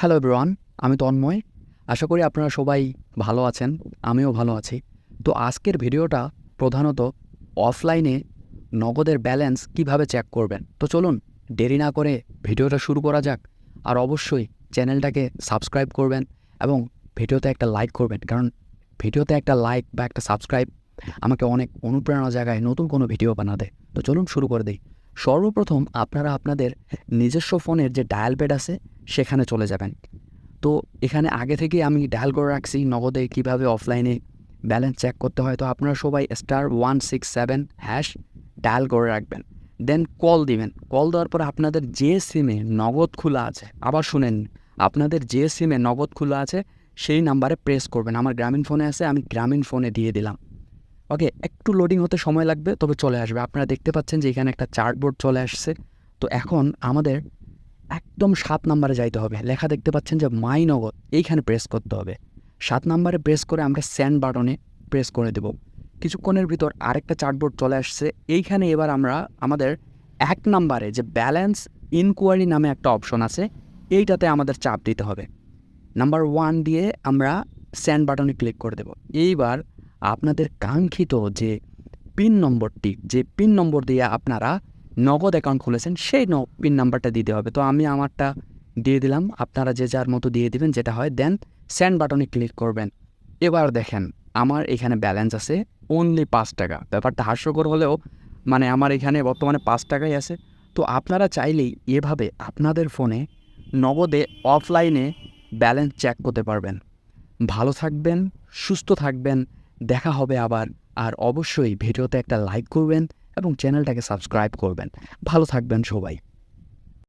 Hello everyone আমি তন্ময় আশা করি আপনারা সবাই ভালো আছেন। আমিও ভালো আছি। তো আজকের ভিডিওটা প্রধানত অফলাইনে নগদের ব্যালেন্স কীভাবে চেক করবেন? তো চলুন, দেরি না করে ভিডিওটা শুরু করা যাক। আর অবশ্যই চ্যানেলটাকে সাবস্ক্রাইব করবেন এবং ভিডিওতে একটা লাইক করবেন। কারণ ভিডিওতে একটা লাইক বা একটা সাবস্ক্রাইব আমাকে অনেক অনুপ্রেরণা জায়গায় নতুন কোনো ভিডিও বানাতে। তো চলুন শুরু করে দিই। সর্বপ্রথম আপনারা আপনাদের নিজস্ব ফোনের যে ডায়াল প্যাড আছে সেখানে চলে যাবেন। তো এখানে আগে থেকে আমি ডায়াল করে রাখছি, নগদে কীভাবে অফলাইনে ব্যালেন্স চেক করতে হয়। তো আপনারা সবাই star one six seven hash dial করে রাখবেন। দেন কল দিবেন। কল দেওয়ার পর আপনাদের যে সিমে নগদ খোলা আছে, আবার শুনেন, আপনাদের যে সিমে নগদ খোলা আছে, সেই নাম্বারে প্রেস করবেন। আমার গ্রামীণ ফোনে আছে, আমি গ্রামীণ ফোনে দিয়ে দিলাম। ওকে একটু লোডিং হতে সময় লাগবে, তবে চলে আসবে। আপনারা দেখতে পাচ্ছেন যে এখানে একটা চার্টবোর্ড চলে আসছে। তো এখন আমাদের একদম সাত নাম্বারে যাইতে হবে। লেখা দেখতে পাচ্ছেন যে, মাই নগদ, এইখানে প্রেস করতে হবে। সাত নাম্বারে প্রেস করে আমরা স্যান্ড বাটনে প্রেস করে দেব। কিছুক্ষণের ভিতর আরেকটা চার্টবোর্ড চলে আসছে। এইখানে এবার আমরা, আমাদের এক নাম্বারে যে ব্যালেন্স ইনকোয়ারি নামে একটা অপশন আছে, এইটাতে আমাদের চাপ দিতে হবে। নাম্বার ওয়ান দিয়ে আমরা স্যান্ড বাটনে ক্লিক করে দেব। এইবার আপনাদের কাঙ্ক্ষিত যে পিন নম্বরটি যে পিন নম্বর দিয়ে আপনারা নগদ অ্যাকাউন্ট খুলেছেন, সেই ন পিন নাম্বারটা দিতে হবে। তো আমি আমারটা দিয়ে দিলাম, আপনারা যে যার মতো দিয়ে দিবেন, যেটা হয় দেন স্যান্ড বাটনে ক্লিক করবেন। এবার দেখেন, আমার এখানে ব্যালেন্স আছে অনলি পাঁচ টাকা। ব্যাপারটা হাস্যকর হলেও মানে আমার এখানে বর্তমানে পাঁচ টাকাই আছে। তো আপনারা চাইলেই এভাবে আপনাদের ফোনে নগদে অফলাইনে ব্যালেন্স চেক করতে পারবেন। ভালো থাকবেন, সুস্থ থাকবেন, দেখা হবে আবার। আর অবশ্যই ভিডিওতে একটা লাইক করবেন এবং চ্যানেলটাকে সাবস্ক্রাইব করবেন। ভালো থাকবেন সবাই।